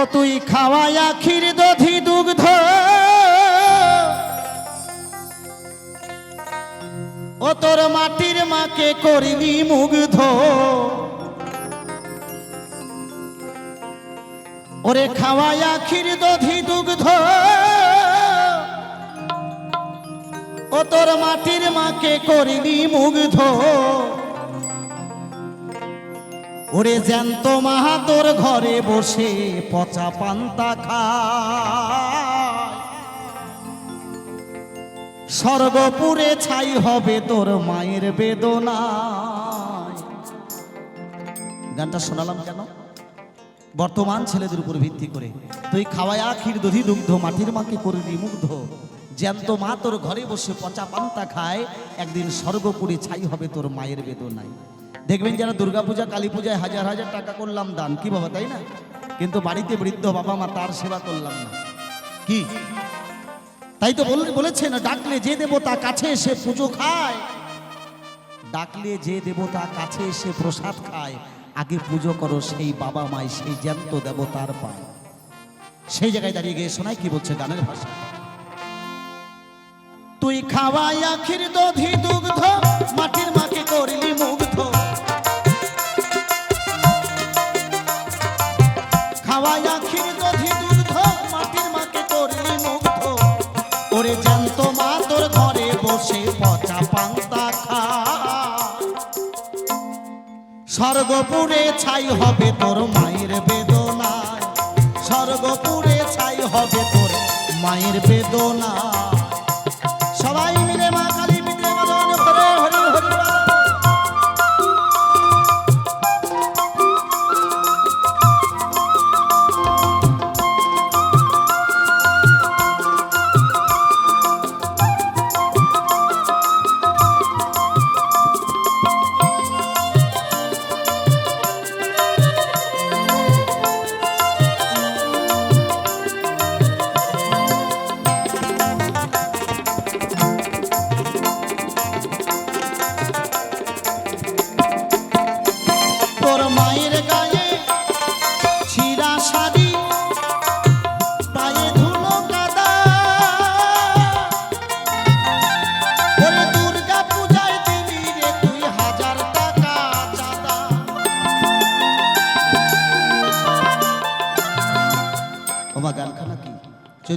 ও তুই খাওয়াই আখির দধি দুগ্ধ। ও তোর মাটির মাকে করিলি মুগ্ধ। ওরে খাওয়াই আখির দধি দুগ্ধ। ও তোর মাটির মাকে করিলি মুগ্ধ। ওরে জ্যান্ত মাহাতোর ঘরে বসে পচা পান্তা খায়। স্বর্গপুরে ছাই হবে তোর মায়ের বেদনা গানটা শোনালাম কেন? বর্তমান ছেলেদের উপর ভিত্তি করে। তুই খাওয়ায় আখির দধি দুগ্ধ, মাটির মাকে করবি মুগ্ধ। জ্যান্ত মা তোর ঘরে বসে পচা পান্তা খায়। একদিন স্বর্গপুরে ছাই হবে তোর মায়ের বেদনায়। দেখবেন যারা দুর্গাপূজা কালী পূজায় হাজার হাজার টাকা করলাম দান। কি বাবা, তাই না? কিন্তু বাড়িতে বৃদ্ধ বাবা মা, তার সেবা করলাম না। কি? তাই তো বল- বলেছে না, ডাকলে যে দেবতা কাছে এসে পুজো খায়। ডাকলে যে দেবতা কাছে এসে প্রসাদ খায়। আগে পুজো করো সেই বাবা মাই, সেই জ্যান্ত দেবতার পায়। সেই জায়গায় দাঁড়িয়ে গিয়ে শোনায় কি বলছে গানের ভাষা। তুই খাওয়াই আখির দধি দুগ্ধ, মাটির মাকে স্বর্গপুরে ছাই হবে তোর মায়ের বেদনায়। স্বর্গপুরে ছাই হবে তোর মায়ের বেদনা সবাই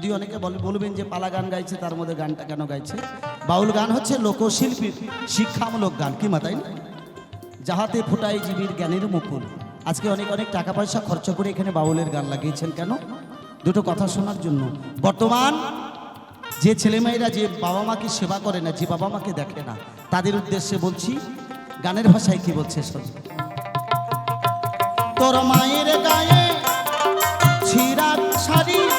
যদিও অনেকে বল- বলবেন যে পালা গান গাইছে, তার মধ্যে গানটা কেন গাইছে? বাউল গান হচ্ছে লোকশিল্পী শিক্ষামূলক গান, কি মাতাই না? যাহাতে ফুটাই জীবীর জ্ঞানের মুকুল। আজকে অনেক অনেক টাকা পয়সা খরচ করে এখানে বাউলের গান লাগিয়েছেন কেন? দুটো কথা শোনার জন্য। বর্তমান যে ছেলেমেয়েরা, যে বাবা মাকে সেবা করে না, যে বাবা মাকে দেখে না, তাদের উদ্দেশ্যে বলছি, গানের ভাষায় কি বলছে শোন। তোর মায়ের গায়ে ছিঁড়া শাড়ি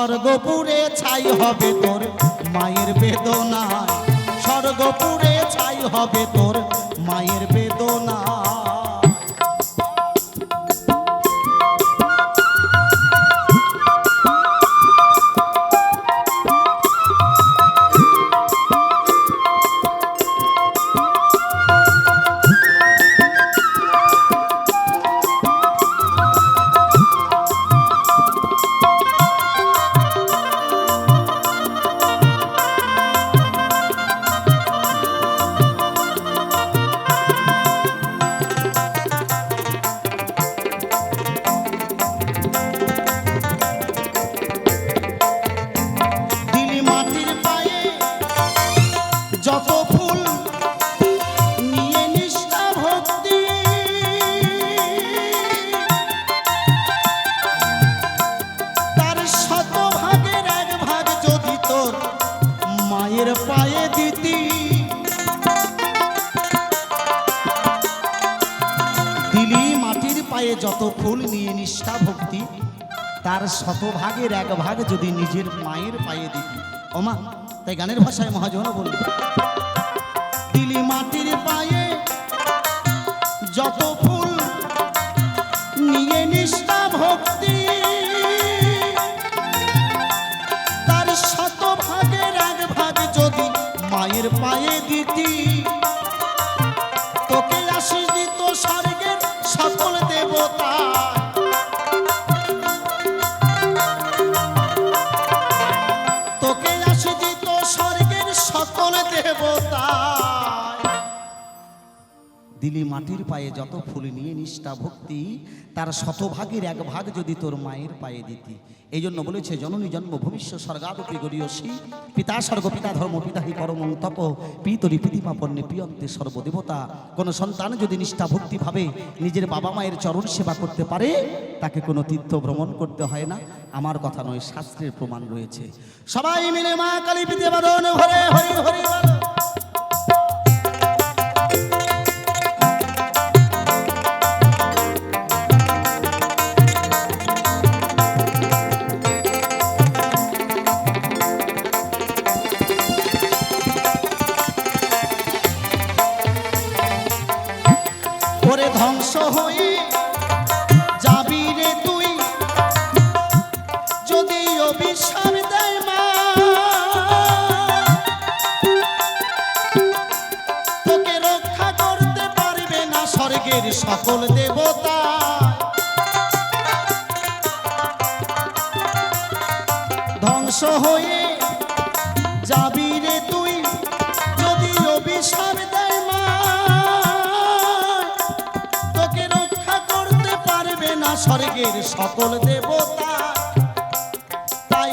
স্বর্গপুরে ছাই হবে তোর মায়ের বেদনায়। স্বর্গপুরে ছাই হবে তোর যত ফুল নিয়ে নিষ্ঠা ভক্তি, তার শতভাগের এক ভাগ যদি নিজের মায়ের পায়ে দিতি। ওমা, তাই গানের ভাষায় মহাজনও বলবে মাটির পায়ে দিলি মাটির পায়ে যত ফুল নিয়ে নিষ্ঠা ভক্তি, তার শতভাগের এক ভাগ যদি তোর মায়ের পায়ে দিতি। এই জন্য বলেছে, জননী জন্ম, ভবিষ্য স্বর্গাদপি গরিয়সী পিতা স্বর্গ, পিতা ধর্ম, পিতা হি পরম তপ পিতরি প্রীতিমাপন্নে প্রিয়ন্তে সর্বদেবতা। কোনো সন্তান যদি নিষ্ঠা ভক্তি ভাবে, নিজের বাবা মায়ের চরণ সেবা করতে পারে, তাকে কোনো তীর্থ ভ্রমণ করতে হয় না। আমার কথা নয়, শাস্ত্রের প্রমাণ রয়েছে। সবাই মিলে মা কালী পিতে সকল দেবতা। ধ্বংস হয়ে যাবি রে তুই যদি অভিশাপ দেয় মা। তোকে রক্ষা করতে পারবে না স্বর্গের সকল দেবতা। তাই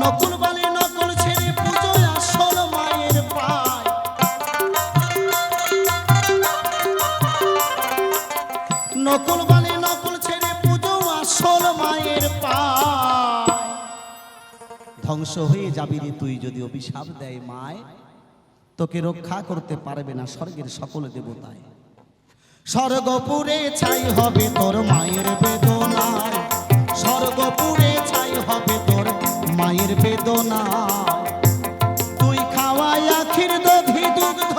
নকুল পায়। ধ্বংস হয়ে যাবি রে তুই যদি অভিশাপ দেয় মায়। তোকে রক্ষা করতে পারবে না স্বর্গের সকল দেবতায়। স্বর্গপুরে ছাই হবে তোর মায়ের বেদনায়। স্বর্গপুরে ছাই হবে তোর মায়ের বেদনায়। তুই খাওয়াই আখির দধি দুগ্ধ,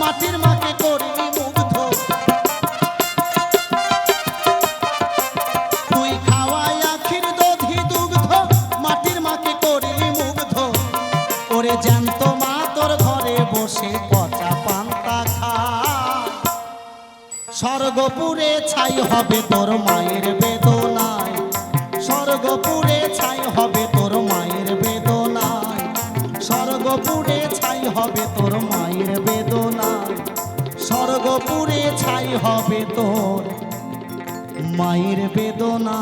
মাটির মাকে বসে পচা পান্তা খায় স্বর্গপুরে ছাই হবে তোর মায়ের বেদনায়। স্বর্গপুরে ছাই হবে তোর মায়ের বেদনায়। স্বর্গপুরে ছাই হবে তোর মায়ের বেদনায়। স্বর্গপুরে ছাই হবে তোর মায়ের বেদনা